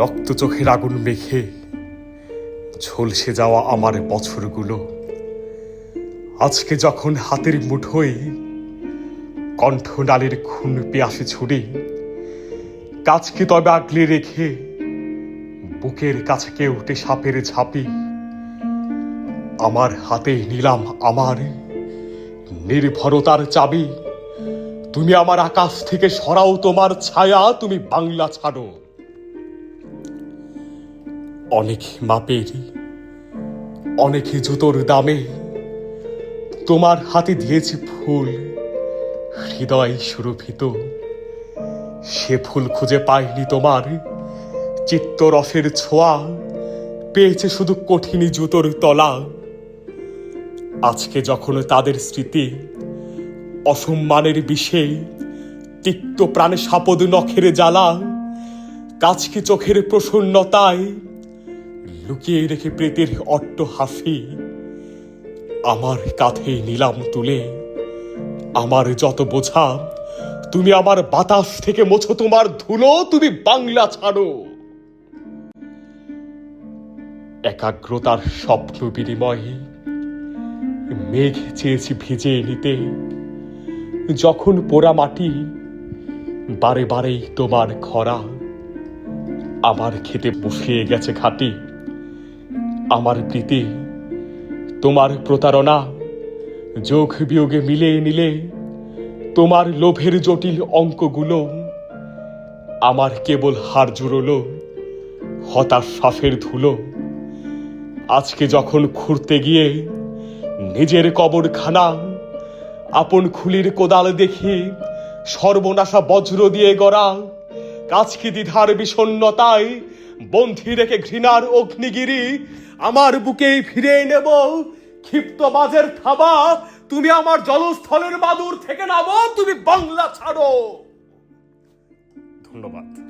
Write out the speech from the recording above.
রক্ত চোখের আগুন মেখে ঝলসে যাওয়া আমার বছরগুলো। আজকে যখন হাতের মুঠোয় কণ্ঠনালীর খুন পেয়াসে ছুরি কাজকে তবে আগলে রেখে বুকের কাছে কে উঠে সাপের ঝাঁপি, আমার হাতে নিলাম আমার নির্ভরতার চাবি। তুমি আমার আকাশ থেকে সরাও তোমার ছায়া, তুমি বাংলা ছাড়ো। অনেক মাপের, অনেক জুতোর দামে তোমার হাতে দিয়েছি ফুল, হৃদয় সুরভিত। সে ফুল খুঁজে পাইনি তোমার, চিত্তরসের ছোঁয়া পেয়েছে শুধু কঠিন জুতোর তলা। আজকে যখন তাদের স্মৃতি অসম্মানের বিষে তিক্ত প্রাণে সাপদ নখের জ্বালা, কাছকে চোখের প্রসন্নতায় লুকিয়ে রেখে প্রেতের অট্ট হাসি। আমার কাঁধে নিলাম তুলে। আমার যত বোঝা, তুমি আমার বাতাস থেকে মোছো, তোমার ধুলো তুমি বাংলা ছাড়ো। একাগ্রতার স্বপ্ন বিনিময়ে মেঘ চেয়েছি ভিজে নিতে। যখন পোড়া মাটি বারে বারেই তোমার খরা, আমার খেতে বসিয়ে গেছে ঘাটি। আমার প্রীতি, তোমার প্রতারণা, যোগ বিয়োগে মিলে নিলে, তোমার লোভের জটিল অঙ্কগুলো আমার কেবল হার জুড়লো, হতাশ শ্বাসের ধুলো। আজকে যখন খুঁড়তে গিয়ে নিজের কবরখানা, আপন খুলির কোদাল দেখি, সর্বনাশা বজ্র দিয়ে গড়া কাছকি দ্বিধার বিষণ্ণতায় বন্ধি রেখে ঘৃণার অগ্নিগিরি আমার বুকেই ফিরে নেব। ক্ষিপ্ত বাজের থাবা, তুমি আমার জলস্থলের বাদুর থেকে নামো, তুমি বাংলা ছাড়ো। ধন্যবাদ।